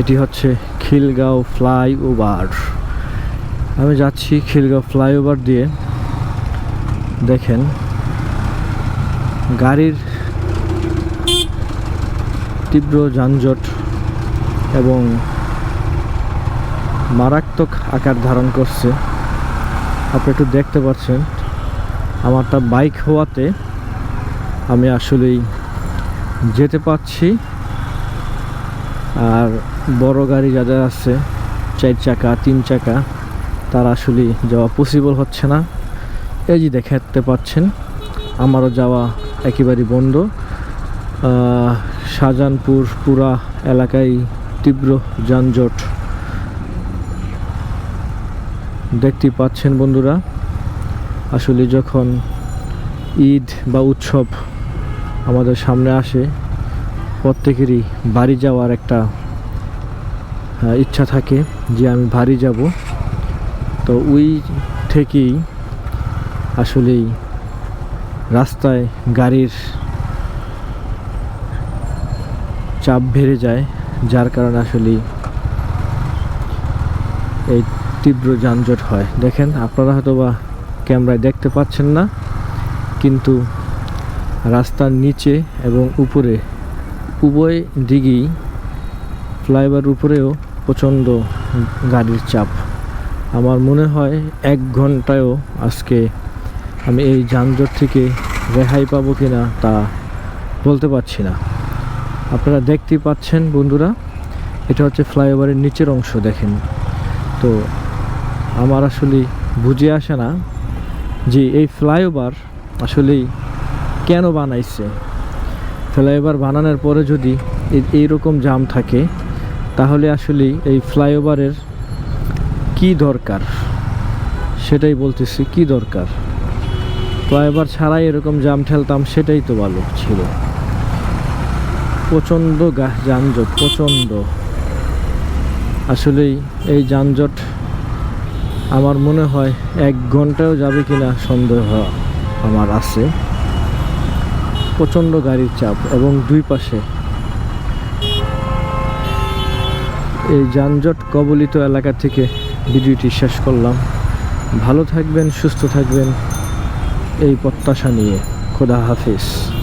এটি হচ্ছে খিলগাঁও ফ্লাইওভার। আমি যাচ্ছি খিলগাঁও ফ্লাইওভার দিয়ে। দেখেন, গাড়ির তীব্র যানজট এবং মারাত্মক আকার ধারণ করছে। আপনি একটু দেখতে পাচ্ছেন, আমারটা বাইক হওয়াতে আমি আসলেই যেতে পারছি। আর বড় গাড়ি যাদের আছে, চার চাকা, তিন চাকা, তার আসলে যাওয়া পসিবল হচ্ছে না। এই যে দেখাতে পাচ্ছেন, আমারও যাওয়া একেবারেই বন্ধ। শাহজাহানপুর পুরা এলাকায় তীব্র যানজট। দেখতে পাচ্ছেন বন্ধুরা, আসলে যখন ঈদ বা উৎসব আমাদের সামনে আসে প্রত্যেকেরই বাড়ি যাওয়ার একটা ইচ্ছা থাকে যে আমি বাড়ি যাব। তো ওই থেকেই আসলেই রাস্তায় গাড়ির চাপ বেড়ে যায়, যার কারণে আসলে এই তীব্র যানজট হয়। দেখেন, আপনারা হয়তো বা ক্যামেরায় দেখতে পাচ্ছেন না, কিন্তু রাস্তার নিচে এবং উপরে উভয় দিকেই ফ্লাইওভার উপরেও প্রচণ্ড গাড়ির চাপ। আমার মনে হয় এক ঘন্টায়ও আজকে আমি এই যানজট থেকে রেহাই পাবো কি না তা বলতে পারছি না। আপনারা দেখতেই পাচ্ছেন বন্ধুরা, এটা হচ্ছে ফ্লাইওভারের নিচের অংশ, দেখেন। তো আমার আসলে বুঝে আসে না যে এই ফ্লাইওভার আসলেই কেন বানাইছে। ফ্লাইওভার বানানোর পরে যদি এই- এইরকম জাম থাকে, তাহলে আসলে এই ফ্লাইওভারের কি দরকার? সেটাই বলতেছি, কি দরকার? ফ্লাইওভার ছাড়াই এরকম জাম ঠেলতাম, সেটাই তো ভালো ছিল। প্রচণ্ড গা- যানজট, প্রচণ্ড। আসলেই এই যানজট আমার মনে হয় এক ঘন্টাও যাবে কিনা সন্দেহ আমার আছে। প্রচণ্ড গাড়ির চাপ এবং দুই পাশে এই যানজট কবলিত এলাকা থেকে ভিডিওটি শেষ করলাম। ভালো থাকবেন, সুস্থ থাকবেন। এই প্রত্যাশা নিয়ে খোদা হাফিজ।